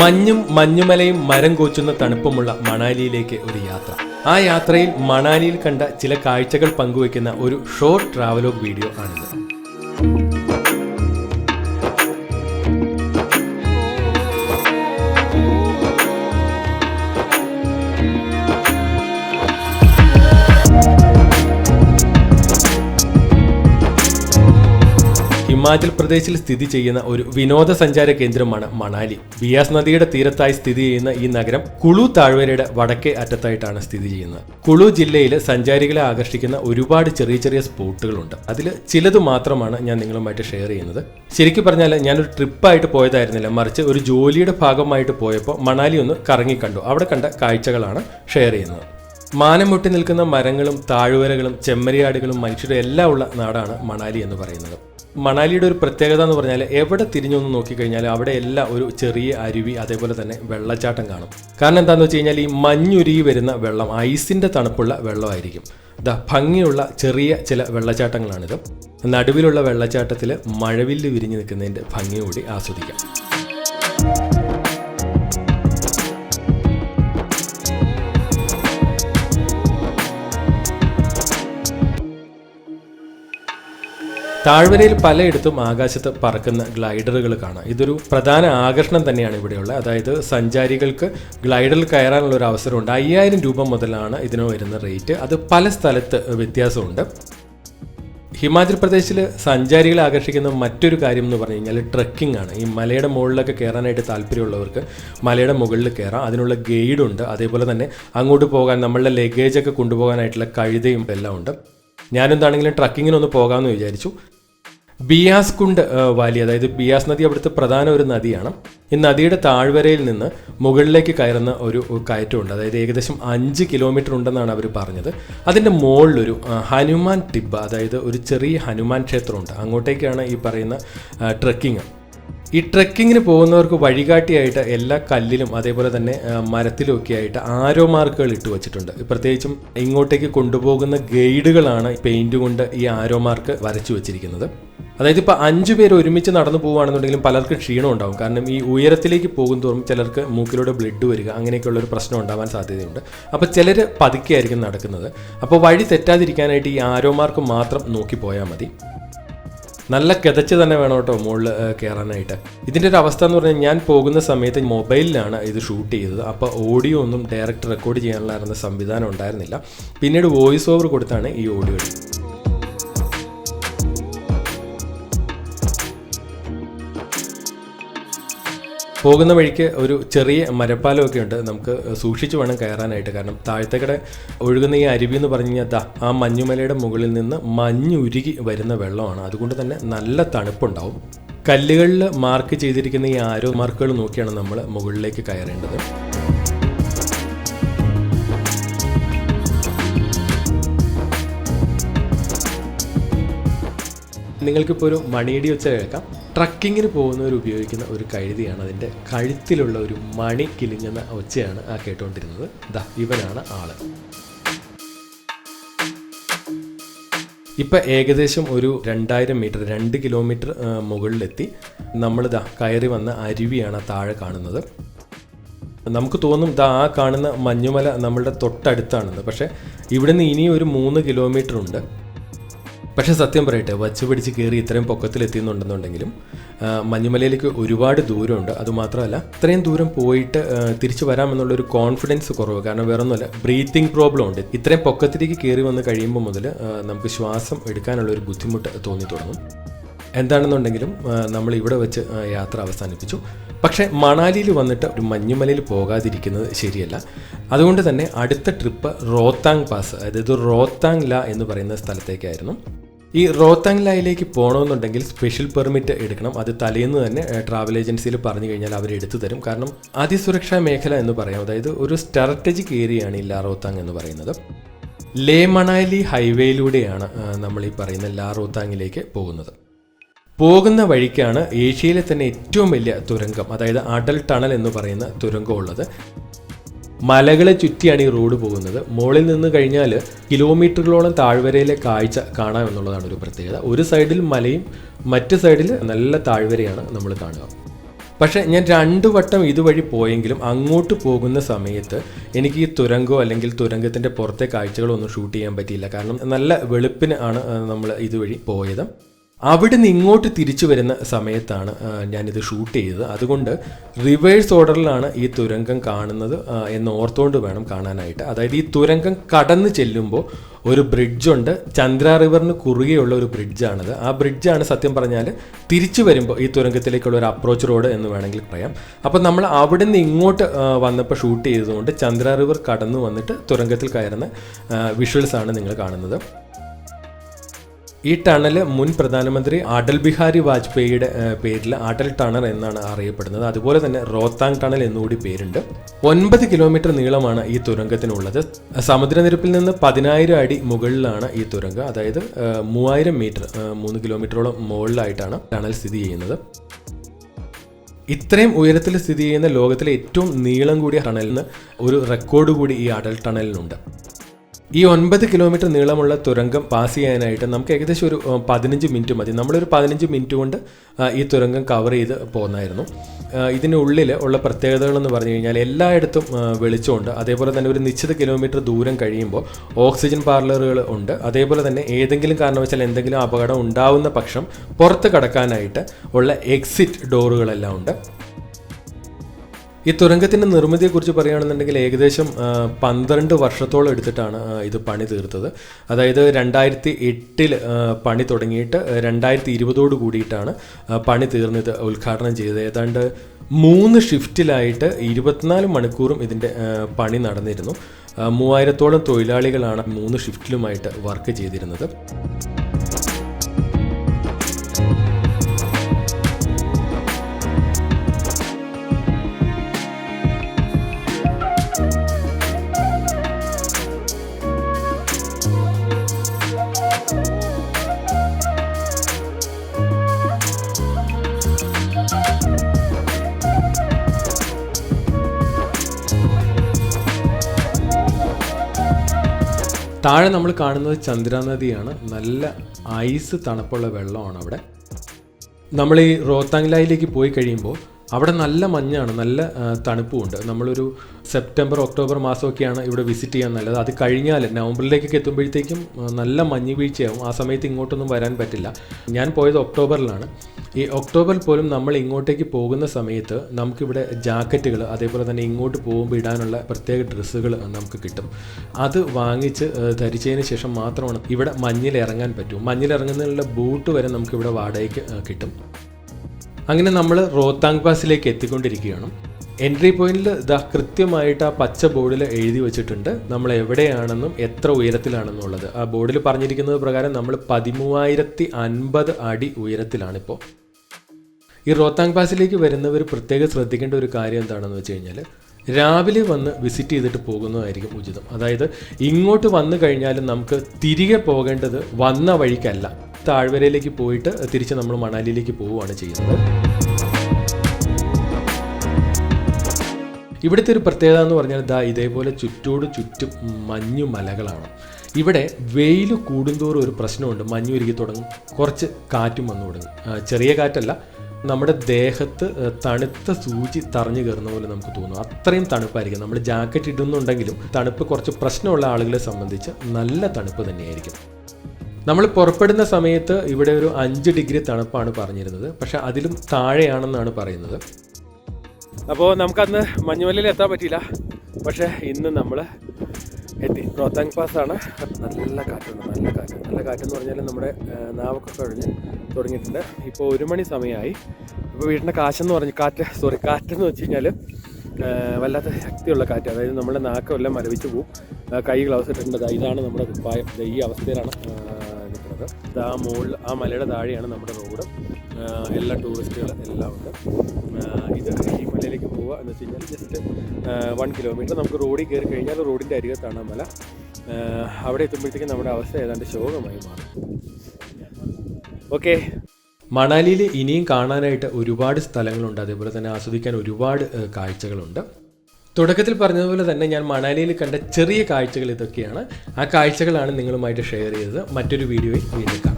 മഞ്ഞും മഞ്ഞുമലയും മരം കോച്ചുന്ന തണുപ്പുമുള്ള മണാലിയിലേക്ക് ഒരു യാത്ര. ആ യാത്രയിൽ മണാലിയിൽ കണ്ട ചില കാഴ്ചകൾ പങ്കുവയ്ക്കുന്ന ഒരു ഷോർട്ട് ട്രാവലോഗ് വീഡിയോ ആണിത്. ഹിമാചൽ പ്രദേശിൽ സ്ഥിതി ചെയ്യുന്ന ഒരു വിനോദസഞ്ചാര കേന്ദ്രമാണ് മണാലി. ബിയാസ് നദിയുടെ തീരത്തായി സ്ഥിതി ചെയ്യുന്ന ഈ നഗരം കുളു താഴ്വരയുടെ വടക്കേ അറ്റത്തായിട്ടാണ് സ്ഥിതി ചെയ്യുന്നത്. കുളു ജില്ലയിൽ സഞ്ചാരികളെ ആകർഷിക്കുന്ന ഒരുപാട് ചെറിയ ചെറിയ സ്പോട്ടുകളുണ്ട്. അതിൽ ചിലത് മാത്രമാണ് ഞാൻ നിങ്ങളുമായിട്ട് ഷെയർ ചെയ്യുന്നത്. ശരിക്കും പറഞ്ഞാൽ ഞാനൊരു ട്രിപ്പായിട്ട് പോയതായിരുന്നില്ല. മറിച്ച് ഒരു ജോലിയുടെ ഭാഗമായിട്ട് പോയപ്പോൾ മണാലി ഒന്ന് കറങ്ങി കണ്ടു. അവിടെ കണ്ട കാഴ്ചകളാണ് ഷെയർ ചെയ്യുന്നത്. മാനമുട്ടി നിൽക്കുന്ന മരങ്ങളും താഴ്വരകളും ചെമ്മരിയാടുകളും മനുഷ്യരും എല്ലാം ഉള്ള നാടാണ് മണാലി എന്ന് പറയുന്നത്. മണാലിയുടെ ഒരു പ്രത്യേകത എന്ന് പറഞ്ഞാൽ എവിടെ തിരിഞ്ഞൊന്ന് നോക്കിക്കഴിഞ്ഞാൽ അവിടെ എല്ലാം ഒരു ചെറിയ അരുവി അതേപോലെ തന്നെ വെള്ളച്ചാട്ടം കാണും. കാരണം എന്താണെന്ന് വെച്ച് കഴിഞ്ഞാൽ ഈ മഞ്ഞുരുകി വരുന്ന വെള്ളം ഐസിന്റെ തണുപ്പുള്ള വെള്ളമായിരിക്കും. ദാ ഭംഗിയുള്ള ചെറിയ ചില വെള്ളച്ചാട്ടങ്ങളാണിത്. നടുവിലുള്ള വെള്ളച്ചാട്ടത്തിൽ മഴവില്ല് വിരിഞ്ഞു നിൽക്കുന്നതിന്റെ ഭംഗി കൂടി ആസ്വദിക്കാം. താഴ്വരയിൽ പലയിടത്തും ആകാശത്ത് പറക്കുന്ന ഗ്ലൈഡറുകൾ കാണാം. ഇതൊരു പ്രധാന ആകർഷണം തന്നെയാണ് ഇവിടെയുള്ളത് അതായത് സഞ്ചാരികൾക്ക് ഗ്ലൈഡറിൽ കയറാനുള്ള ഒരു അവസരമുണ്ട്. അയ്യായിരം രൂപ മുതലാണ് ഇതിന് വരുന്ന റേറ്റ്. അത് പല സ്ഥലത്ത് വ്യത്യാസമുണ്ട്. ഹിമാചൽ പ്രദേശിൽ സഞ്ചാരികളെ ആകർഷിക്കുന്ന മറ്റൊരു കാര്യം എന്ന് പറഞ്ഞു കഴിഞ്ഞാൽ ട്രക്കിംഗ് ആണ്. ഈ മലയുടെ മുകളിലൊക്കെ കയറാനായിട്ട് താല്പര്യമുള്ളവർക്ക് മലയുടെ മുകളിൽ കയറാം. അതിനുള്ള ഗൈഡുണ്ട്. അതേപോലെ തന്നെ അങ്ങോട്ട് പോകാൻ നമ്മളുടെ ലഗേജൊക്കെ കൊണ്ടുപോകാനായിട്ടുള്ള കഴുതയും എല്ലാം ഉണ്ട്. ഞാനെന്താണെങ്കിലും ട്രക്കിങ്ങിനൊന്ന് പോകാമെന്ന് വിചാരിച്ചു. ബിയാസ് കുണ്ട് വാലി അതായത് ബിയാസ് നദി അവിടുത്തെ പ്രധാന ഒരു നദിയാണ്. ഈ നദിയുടെ താഴ്വരയിൽ നിന്ന് മുകളിലേക്ക് കയറുന്ന ഒരു കയറ്റമുണ്ട്. അതായത് ഏകദേശം അഞ്ച് കിലോമീറ്റർ ഉണ്ടെന്നാണ് അവർ പറഞ്ഞത്. അതിന്റെ മുകളിലൊരു ഹനുമാൻ ടിബ്ബ അതായത് ഒരു ചെറിയ ഹനുമാൻ ക്ഷേത്രമുണ്ട്. അങ്ങോട്ടേക്കാണ് ഈ പറയുന്ന ട്രക്കിങ് ഈ ട്രെക്കിങ്ങിന് പോകുന്നവർക്ക് വഴികാട്ടിയായിട്ട് എല്ലാ കല്ലിലും അതേപോലെ തന്നെ മരത്തിലും ഒക്കെ ആയിട്ട് ആരോ മാർക്കുകൾ ഇട്ട് വെച്ചിട്ടുണ്ട്. പ്രത്യേകിച്ചും ഇങ്ങോട്ടേക്ക് കൊണ്ടുപോകുന്ന ഗൈഡുകളാണ് പെയിന്റ് കൊണ്ട് ഈ ആരോ മാർക്ക് വരച്ചു വെച്ചിരിക്കുന്നത്. അതായത് ഇപ്പോൾ അഞ്ചു പേര് ഒരുമിച്ച് നടന്നു പോവുകയാണെന്നുണ്ടെങ്കിലും പലർക്കും ക്ഷീണം ഉണ്ടാവും. കാരണം ഈ ഉയരത്തിലേക്ക് പോകും തോറും ചിലർക്ക് മൂക്കിലൂടെ ബ്ലഡ് വരിക അങ്ങനെയൊക്കെയുള്ള ഒരു പ്രശ്നം ഉണ്ടാവാൻ സാധ്യതയുണ്ട്. അപ്പോൾ ചിലർ പതുക്കെയായിരിക്കും നടക്കുന്നത്. അപ്പോൾ വഴി തെറ്റാതിരിക്കാനായിട്ട് ഈ ആരോ മാർക്ക് മാത്രം നോക്കി പോയാൽ മതി. നല്ല കിതച്ച് തന്നെ വേണം കേട്ടോ മുകളിൽ കയറാനായിട്ട് ഇതിന്റെ ഒരു അവസ്ഥ എന്ന് പറഞ്ഞാൽ ഞാൻ പോകുന്ന സമയത്ത് മൊബൈലിലാണ് ഇത് ഷൂട്ട് ചെയ്തത്. അപ്പോൾ ഓഡിയോ ഒന്നും ഡയറക്റ്റ് റെക്കോർഡ് ചെയ്യാനുള്ള സംവിധാനം ഉണ്ടായിരുന്നില്ല. പിന്നീട് വോയിസ് ഓവർ കൊടുത്താണ് ഈ ഓഡിയോ പോകുന്ന വഴിക്ക് ഒരു ചെറിയ മരപ്പാലമൊക്കെ ഉണ്ട്. നമുക്ക് സൂക്ഷിച്ചു വേണം കയറാനായിട്ട്. കാരണം താഴത്തേക്കടെ ഒഴുകുന്ന ഈ അരുവി എന്ന് പറഞ്ഞു കഴിഞ്ഞാൽ ആ മഞ്ഞുമലയുടെ മുകളിൽ നിന്ന് മഞ്ഞുരുകി വരുന്ന വെള്ളമാണ്. അതുകൊണ്ട് തന്നെ നല്ല തണുപ്പുണ്ടാവും. കല്ലുകളിൽ മാർക്ക് ചെയ്തിരിക്കുന്ന ഈ ആരോ മാർക്കുകൾ നോക്കിയാണ് നമ്മൾ മുകളിലേക്ക് കയറേണ്ടത്. നിങ്ങൾക്കിപ്പോൾ ഒരു മണിയടി വെച്ച കേൾക്കാം. ട്രക്കിങ്ങിന് പോകുന്നവർ ഉപയോഗിക്കുന്ന ഒരു കഴുതിയാണ്. അതിന്റെ കഴുത്തിലുള്ള ഒരു മണി കിലിങ്ങുന്ന ഒച്ചയാണ് ആ കേട്ടുകൊണ്ടിരുന്നത് ദ ഇവനാണ് ആൾ. ഇപ്പം ഏകദേശം ഒരു രണ്ടായിരം മീറ്റർ രണ്ട് കിലോമീറ്റർ മുകളിലെത്തി. നമ്മൾ ദാ കയറി വന്ന അരുവിയാണ് താഴെ കാണുന്നത്. നമുക്ക് തോന്നും ദാ ആ കാണുന്ന മഞ്ഞുമല നമ്മളുടെ തൊട്ടടുത്താണെന്ന്. പക്ഷേ ഇവിടുന്ന് ഇനിയും ഒരു മൂന്ന് കിലോമീറ്റർ ഉണ്ട്. പക്ഷേ സത്യം പറയട്ടെ വച്ച് പിടിച്ച് കയറി ഇത്രയും പൊക്കത്തിലെത്തിയെന്നുണ്ടെന്നുണ്ടെങ്കിലും മഞ്ഞുമലയിലേക്ക് ഒരുപാട് ദൂരമുണ്ട്. അതുമാത്രമല്ല ഇത്രയും ദൂരം പോയിട്ട് തിരിച്ചു വരാമെന്നുള്ളൊരു കോൺഫിഡൻസ് കുറവ്. കാരണം വേറൊന്നുമല്ല ബ്രീത്തിങ് പ്രോബ്ലം ഉണ്ട്. ഇത്രയും പൊക്കത്തിലേക്ക് കയറി വന്ന് കഴിയുമ്പോൾ മുതൽ നമുക്ക് ശ്വാസം എടുക്കാനുള്ള ഒരു ബുദ്ധിമുട്ട് തോന്നി തുടങ്ങും. എന്താണെന്നുണ്ടെങ്കിലും നമ്മൾ ഇവിടെ വെച്ച് യാത്ര അവസാനിപ്പിച്ചു. പക്ഷേ മണാലിയിൽ വന്നിട്ട് ഒരു മഞ്ഞുമലയിൽ പോകാതിരിക്കുന്നത് ശരിയല്ല. അതുകൊണ്ട് തന്നെ അടുത്ത ട്രിപ്പ് റോത്താങ് പാസ് അതായത് റോത്താങ് ല എന്ന് പറയുന്ന സ്ഥലത്തേക്കായിരുന്നു. ഈ റോത്താങ് ലായിലേക്ക് പോകണമെന്നുണ്ടെങ്കിൽ സ്പെഷ്യൽ പെർമിറ്റ് എടുക്കണം. അത് തലേന്ന് തന്നെ ട്രാവൽ ഏജൻസിയിൽ പറഞ്ഞു കഴിഞ്ഞാൽ അവർ എടുത്തു തരും. കാരണം അതിസുരക്ഷാ മേഖല എന്ന് പറയാം. അതായത് ഒരു സ്ട്രാറ്റജിക് ഏരിയയാണ് ഈ ലാ റോത്താങ് എന്ന് പറയുന്നത്. ലേ മണാലി ഹൈവേയിലൂടെയാണ് നമ്മൾ ഈ പറയുന്ന ലാ റോത്താങ്ങിലേക്ക് പോകുന്നത്. പോകുന്ന വഴിക്കാണ് ഏഷ്യയിലെ തന്നെ ഏറ്റവും വലിയ തുരങ്കം അതായത് അടൽ ടണൽ എന്ന് പറയുന്ന തുരങ്കം ഉള്ളത്. മലകളെ ചുറ്റിയാണ് ഈ റോഡ് പോകുന്നത്. മുകളിൽ നിന്ന് കഴിഞ്ഞാൽ കിലോമീറ്ററുകളോളം താഴ്വരയിലെ കാഴ്ച കാണാം എന്നുള്ളതാണ് ഒരു പ്രത്യേകത. ഒരു സൈഡിൽ മലയും മറ്റു സൈഡിൽ നല്ല താഴ്വരയാണ് നമ്മൾ കാണുക. പക്ഷേ ഞാൻ രണ്ടു വട്ടം ഇതുവഴി പോയെങ്കിലും അങ്ങോട്ട് പോകുന്ന സമയത്ത് എനിക്ക് ഈ തുരങ്കോ അല്ലെങ്കിൽ തുരങ്കത്തിന്റെ പുറത്തെ കാഴ്ചകളോ ഒന്നും ഷൂട്ട് ചെയ്യാൻ പറ്റിയില്ല. കാരണം നല്ല വെളുപ്പിന് ആണ് നമ്മൾ ഇതുവഴി പോയത്. അവിടെ നിന്ന് ഇങ്ങോട്ട് തിരിച്ചു വരുന്ന സമയത്താണ് ഞാനിത് ഷൂട്ട് ചെയ്തത്. അതുകൊണ്ട് റിവേഴ്സ് ഓർഡറിലാണ് ഈ തുരങ്കം കാണുന്നത് എന്ന് ഓർത്തുകൊണ്ട് വേണം കാണാനായിട്ട്. അതായത് ഈ തുരങ്കം കടന്നു ചെല്ലുമ്പോൾ ഒരു ബ്രിഡ്ജുണ്ട് ചന്ദ്ര റിവറിന് കുറുകെയുള്ള ഒരു ബ്രിഡ്ജാണത് ആ ബ്രിഡ്ജാണ് സത്യം പറഞ്ഞാൽ തിരിച്ചു വരുമ്പോൾ ഈ തുരങ്കത്തിലേക്കുള്ള ഒരു അപ്രോച്ച് റോഡ് എന്ന് വേണമെങ്കിൽ പറയാം. അപ്പോൾ നമ്മൾ അവിടെ നിന്ന് ഇങ്ങോട്ട് വന്നപ്പോൾ ഷൂട്ട് ചെയ്തതുകൊണ്ട് ചന്ദ്ര റിവർ കടന്നു വന്നിട്ട് തുരങ്കത്തിൽ കയറുന്ന വിഷ്വൽസ് ആണ് നിങ്ങൾ കാണുന്നത്. ഈ ടണൽ മുൻ പ്രധാനമന്ത്രി അടൽ ബിഹാരി വാജ്പേയിയുടെ പേരിൽ അടൽ ടണൽ എന്നാണ് അറിയപ്പെടുന്നത്. അതുപോലെ തന്നെ റോത്താങ് ടണൽ എന്നുകൂടി പേരുണ്ട്. ഒൻപത് കിലോമീറ്റർ നീളമാണ് ഈ തുരങ്കത്തിനുള്ളത്. സമുദ്രനിരപ്പിൽ നിന്ന് പതിനായിരം അടി മുകളിലാണ് ഈ തുരങ്കം. അതായത് മൂവായിരം മീറ്റർ മൂന്ന് കിലോമീറ്ററോളം മുകളിലായിട്ടാണ് ടണൽ സ്ഥിതി ചെയ്യുന്നത്. ഇത്രയും ഉയരത്തിൽ സ്ഥിതി ചെയ്യുന്ന ലോകത്തിലെ ഏറ്റവും നീളം കൂടിയ ടണലിന് ഒരു റെക്കോർഡ് കൂടി ഈ അടൽ ടണലിനുണ്ട്. ഈ ഒൻപത് കിലോമീറ്റർ നീളമുള്ള തുരങ്കം പാസ് ചെയ്യാനായിട്ട് നമുക്ക് ഏകദേശം ഒരു പതിനഞ്ച് മിനിറ്റ് മതി. നമ്മളൊരു പതിനഞ്ച് മിനിറ്റ് കൊണ്ട് ഈ തുരങ്കം കവർ ചെയ്ത് പോകുന്നായിരുന്നു ഇതിനുള്ളിൽ ഉള്ള പ്രത്യേകതകളെന്ന് പറഞ്ഞു കഴിഞ്ഞാൽ എല്ലായിടത്തും വെളിച്ചമുണ്ട്. അതേപോലെ തന്നെ ഒരു നിശ്ചിത കിലോമീറ്റർ ദൂരം കഴിയുമ്പോൾ ഓക്സിജൻ പാർലറുകൾ ഉണ്ട്. അതേപോലെ തന്നെ ഏതെങ്കിലും കാരണവശാൽ എന്തെങ്കിലും അപകടം ഉണ്ടാവുന്ന പക്ഷം പുറത്ത് കടക്കാനായിട്ട് ഉള്ള എക്സിറ്റ് ഡോറുകളെല്ലാം ഉണ്ട്. ഈ തുരങ്കത്തിന്റെ നിർമ്മിതിയെക്കുറിച്ച് പറയുകയാണെന്നുണ്ടെങ്കിൽ ഏകദേശം പന്ത്രണ്ട് വർഷത്തോളം എടുത്തിട്ടാണ് ഇത് പണി തീർത്തത്. അതായത് രണ്ടായിരത്തി എട്ടിൽ പണി തുടങ്ങിയിട്ട് രണ്ടായിരത്തി ഇരുപതോട് കൂടിയിട്ടാണ് പണി തീർന്നത് ഉദ്ഘാടനം ചെയ്തത്. ഏതാണ്ട് മൂന്ന് ഷിഫ്റ്റിലായിട്ട് ഇരുപത്തിനാല് മണിക്കൂറും ഇതിന്റെ പണി നടന്നിരുന്നു. മൂവായിരത്തോളം തൊഴിലാളികളാണ് മൂന്ന് ഷിഫ്റ്റിലുമായിട്ട് വർക്ക് ചെയ്തിരുന്നത്. താഴെ നമ്മൾ കാണുന്നത് ചന്ദ്ര നദിയാണ് നല്ല ഐസ് തണുപ്പുള്ള വെള്ളമാണ് അവിടെ. നമ്മൾ ഈ റോത്താങ്ലായിലേക്ക് പോയി കഴിയുമ്പോൾ അവിടെ നല്ല മഞ്ഞാണ് നല്ല തണുപ്പുമുണ്ട്. നമ്മളൊരു സെപ്റ്റംബർ ഒക്ടോബർ മാസമൊക്കെയാണ് ഇവിടെ വിസിറ്റ് ചെയ്യാൻ നല്ലത്. അത് കഴിഞ്ഞാൽ നവംബറിലേക്കൊക്കെ എത്തുമ്പോഴത്തേക്കും നല്ല മഞ്ഞ് വീഴ്ചയാവും. ആ സമയത്ത് ഇങ്ങോട്ടൊന്നും വരാൻ പറ്റില്ല. ഞാൻ പോയത് ഒക്ടോബറിലാണ്. ഈ ഒക്ടോബറിൽ പോലും നമ്മൾ ഇങ്ങോട്ടേക്ക് പോകുന്ന സമയത്ത് നമുക്കിവിടെ ജാക്കറ്റുകൾ അതേപോലെ തന്നെ ഇങ്ങോട്ട് പോകുമ്പോൾ ഇടാനുള്ള പ്രത്യേക ഡ്രസ്സുകൾ നമുക്ക് കിട്ടും. അത് വാങ്ങിച്ച് ധരിച്ചതിന് ശേഷം മാത്രമാണ് ഇവിടെ മഞ്ഞിൽ ഇറങ്ങാൻ പറ്റൂ. മഞ്ഞിൽ ഇറങ്ങുന്നതിനുള്ള ബൂട്ട് വരെ നമുക്കിവിടെ വാടകയ്ക്ക് കിട്ടും. അങ്ങനെ നമ്മൾ റോത്താങ് പാസിലേക്ക് എത്തിക്കൊണ്ടിരിക്കുകയാണ്. എൻട്രി പോയിന്റിൽ ഇതാ കൃത്യമായിട്ട് ആ പച്ച ബോർഡിൽ എഴുതി വെച്ചിട്ടുണ്ട്. നമ്മൾ എവിടെയാണെന്നും എത്ര ഉയരത്തിലാണെന്നുള്ളത്. ആ ബോർഡിൽ പറഞ്ഞിരിക്കുന്നത് പ്രകാരം നമ്മൾ പതിമൂവായിരത്തി അൻപത് അടി ഉയരത്തിലാണിപ്പോൾ ഈ റോത്താങ് പാസിലേക്ക് വരുന്നവർ പ്രത്യേകം ശ്രദ്ധിക്കേണ്ട ഒരു കാര്യം എന്താണെന്ന് വെച്ച് കഴിഞ്ഞാൽ രാവിലെ വന്ന് വിസിറ്റ് ചെയ്തിട്ട് പോകുന്നതായിരിക്കും ഉചിതം. അതായത് ഇങ്ങോട്ട് വന്നു കഴിഞ്ഞാലും നമുക്ക് തിരികെ പോകേണ്ടത് വന്ന വഴിക്കല്ല. താഴ്വരയിലേക്ക് പോയിട്ട് തിരിച്ച് നമ്മൾ മണാലിയിലേക്ക് പോവുകയാണ് ചെയ്യുന്നത്. ഇവിടുത്തെ ഒരു പ്രത്യേകത എന്ന് പറഞ്ഞാൽ ദാ ഇതേപോലെ ചുറ്റോട് ചുറ്റും മഞ്ഞു മലകളാണ്. ഇവിടെ വെയിൽ കൂടുന്തോറും ഒരു പ്രശ്നമുണ്ട്. മഞ്ഞു ഉരുകി തുടങ്ങും. കുറച്ച് കാറ്റും വന്നു തുടങ്ങും. ചെറിയ കാറ്റല്ല. നമ്മുടെ ദേഹത്ത് തണുത്ത സൂചി തറഞ്ഞു കയറുന്ന പോലെ നമുക്ക് തോന്നും. അത്രയും തണുപ്പായിരിക്കും. നമ്മൾ ജാക്കറ്റ് ഇടുന്നുണ്ടെങ്കിലും തണുപ്പ് കുറച്ച് പ്രശ്നമുള്ള ആളുകളെ സംബന്ധിച്ച് നല്ല തണുപ്പ് തന്നെയായിരിക്കും. നമ്മൾ പുറപ്പെടുന്ന സമയത്ത് ഇവിടെ ഒരു അഞ്ച് ഡിഗ്രി തണുപ്പാണ് പറഞ്ഞിരുന്നത്. പക്ഷെ അതിലും താഴെയാണെന്നാണ് പറയുന്നത്. അപ്പോൾ നമുക്കന്ന് മഞ്ഞുമലയിൽ എത്താൻ പറ്റിയില്ല. പക്ഷേ ഇന്ന് നമ്മൾ എത്തി. റോത്താങ് പാസ് ആണ് നല്ല കാറ്റുണ്ട് നല്ല കാറ്റ്. നല്ല കാറ്റെന്ന് പറഞ്ഞാൽ നമ്മുടെ നാവൊക്കെ കഴിഞ്ഞ് തുടങ്ങിയിട്ടുണ്ട്. ഇപ്പോൾ ഒരു മണി സമയമായി. ഇപ്പോൾ വീടിന്റെ കാശെന്ന് പറഞ്ഞ് കാറ്റ് സോറി കാറ്റെന്ന് വെച്ച് കഴിഞ്ഞാൽ വല്ലാത്ത ശക്തിയുള്ള കാറ്റ്. അതായത് നമ്മുടെ നാക്കെല്ലാം മരവിച്ച് പോവും. കൈ ഗ്ലൗസ് ഇട്ടിട്ടുണ്ട്. ഇതാണ് നമ്മുടെ കുപ്പായം. ദാ ഈ അവസ്ഥയിലാണ് ആ, മോൾ ദാ മുകളിൽ ആ മലയുടെ താഴെയാണ് നമ്മുടെ റോഡ്. എല്ലാ ടൂറിസ്റ്റുകളും എല്ലാം ഉണ്ട്. ഇത് ഈ മലയിലേക്ക് പോവുക എന്ന് വെച്ച് കഴിഞ്ഞാൽ ജസ്റ്റ് വൺ കിലോമീറ്റർ നമുക്ക് റോഡിൽ കയറി കഴിഞ്ഞാൽ റോഡിന്റെ അരികത്താണ് മല. ആ, അവിടെ എത്തുമ്പോഴത്തേക്കും നമ്മുടെ അവസ്ഥ ഏതാണ്ട് ശോകമായി മാറും. ഓക്കെ മണാലിയിൽ ഇനിയും കാണാനായിട്ട് ഒരുപാട് സ്ഥലങ്ങളുണ്ട്. അതേപോലെ തന്നെ ആസ്വദിക്കാൻ ഒരുപാട് കാഴ്ചകളുണ്ട്. തുടക്കത്തിൽ പറഞ്ഞതുപോലെ തന്നെ ഞാൻ മണാലിയിൽ കണ്ട ചെറിയ കാഴ്ചകൾ ഇതൊക്കെയാണ്. ആ കാഴ്ചകളാണ് നിങ്ങളുമായിട്ട് ഷെയർ ചെയ്തത്. മറ്റൊരു വീഡിയോയിൽ വീണ്ടും